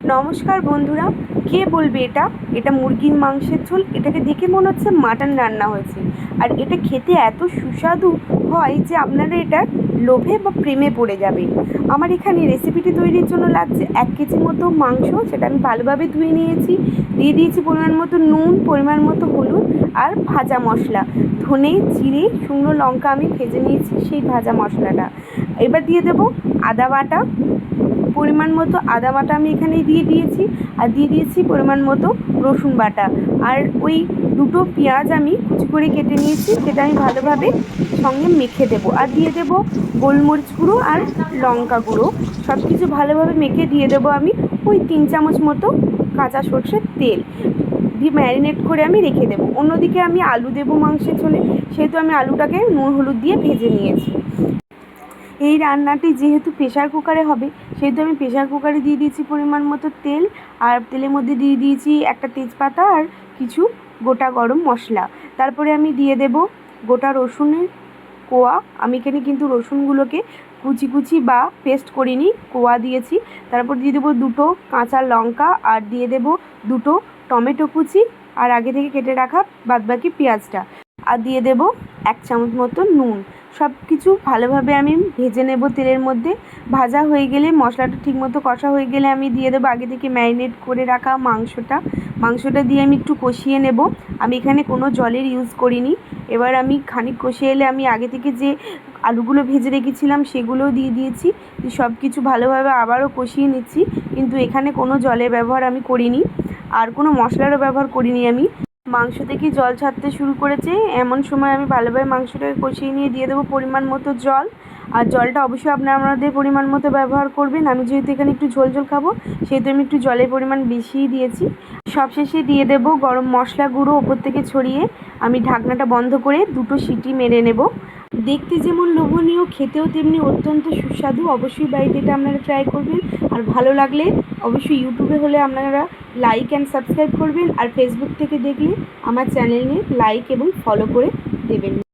নমস্কার বন্ধুরা, কে বলবে এটা? এটা মুরগির মাংসের ঝোল, এটাকে দেখে মনে হচ্ছে মাটন রান্না হয়েছে। আর এটা খেতে এত সুস্বাদু হয় যে আপনারা এটা লোভে বা প্রেমে পড়ে যাবে আমার এখানে রেসিপিটি তৈরির জন্য লাগছে এক কেজি মতো মাংস, সেটা আমি ভালোভাবে ধুয়ে নিয়েছি। দিয়ে দিয়েছি পরিমাণ মতো নুন, পরিমাণ মতো হলুদ আর ভাজা মশলা। ধনে, জিরে, শুকনো লঙ্কা আমি ভেজে নিয়েছি সেই ভাজা মশলাটা। এবার দিয়ে দেবো আদা বাটা পরিমাণ মতো আদা বাটা আমি এখানে দিয়ে দিয়েছি। আর দিয়ে দিয়েছি পরিমাণ মতো রসুন বাটা। আর ওই দুটো পেঁয়াজ আমি কুচি করে কেটে নিয়েছি, সেটা আমি ভালোভাবে সঙ্গে মেখে দেবো। আর দিয়ে দেবো গোলমরিচ গুঁড়ো আর লঙ্কা গুঁড়ো। সব কিছু ভালোভাবে মেখে দিয়ে দেবো আমি ওই তিন চামচ মতো কাঁচা সর্ষের তেল। দিয়ে ম্যারিনেট করে আমি রেখে দেবো। অন্যদিকে আমি আলু দেবো মাংসের ঝোলে, সেহেতু আমি আলুটাকে নুন হলুদ দিয়ে ভেজে নিয়েছি। এই রান্নাটি যেহেতু প্রেশার কুকারে হবে, সেহেতু আমি প্রেশার কুকারে দিয়ে দিয়েছি পরিমাণ মতো তেল, আর তেলের মধ্যে দিয়ে দিয়েছি একটা তেজপাতা আর কিছু গোটা গরম মশলা। তারপরে আমি দিয়ে দেব গোটা রসুনের কোয়া। আমি এখানে কিন্তু রসুনগুলোকে কুচি কুচি বা পেস্ট করিনি, কোয়া দিয়েছি। তারপর দিয়ে দেবো দুটো কাঁচা লঙ্কা আর দিয়ে দেবো দুটো টমেটো কুচি। আর আগে থেকে কেটে রাখা বাদবাকি পেঁয়াজটা। আর দিয়ে দেব এক চামচ মতো নুন। সব কিছু ভালোভাবে আমি ভেজে নেব তেলের মধ্যে। ভাজা হয়ে গেলে মশলাটা ঠিকমতো কষা হয়ে গেলে আমি দিয়ে দেবো আগে থেকে ম্যারিনেট করে রাখা মাংসটা। মাংসটা দিয়ে আমি একটু কষিয়ে নেব। আমি এখানে কোনো জলের ইউজ করিনি। এবার আমি খানিক কষিয়ে এলে আমি আগে থেকে যে আলুগুলো ভেজে রেখেছিলাম সেগুলোও দিয়ে দিয়েছি। সব কিছু ভালোভাবে আবারও কষিয়ে নিচ্ছি। কিন্তু এখানে কোনো জলের ব্যবহার আমি করিনি। আর কোনো মশলারও ব্যবহার করিনি আমি। মাংস থেকে জল ছাড়তে শুরু করেছে। এমন সময় আমি ভালোভাবে মাংসটাকে কষিয়ে নিয়ে দিয়ে দেবো পরিমাণ মতো জল। আর জলটা অবশ্যই আপনারা আমাদের পরিমাণ মতো ব্যবহার করবেন। আমি যেহেতু এখানে একটু ঝোল ঝোল খাব, সেহেতু আমি একটু জলের পরিমাণ বেশিই দিয়েছি। সবশেষে দিয়ে দেবো গরম মশলা গুঁড়ো ওপর থেকে ছড়িয়ে। আমি ঢাকনাটা বন্ধ করে দুটো সিটি মেরে নেব। দেখতে যেমন লোভনীয়, খেতেও তেমনি অত্যন্ত সুস্বাদু। অবশ্যই বাড়িতে এটা আপনারা ট্রাই করবেন। আর ভালো লাগলে অবশ্যই ইউটিউবে হলে আপনারা লাইক অ্যান্ড সাবস্ক্রাইব করবেন। আর ফেসবুক থেকে দেখলে আমার চ্যানেলে লাইক এবং ফলো করে দেবেন।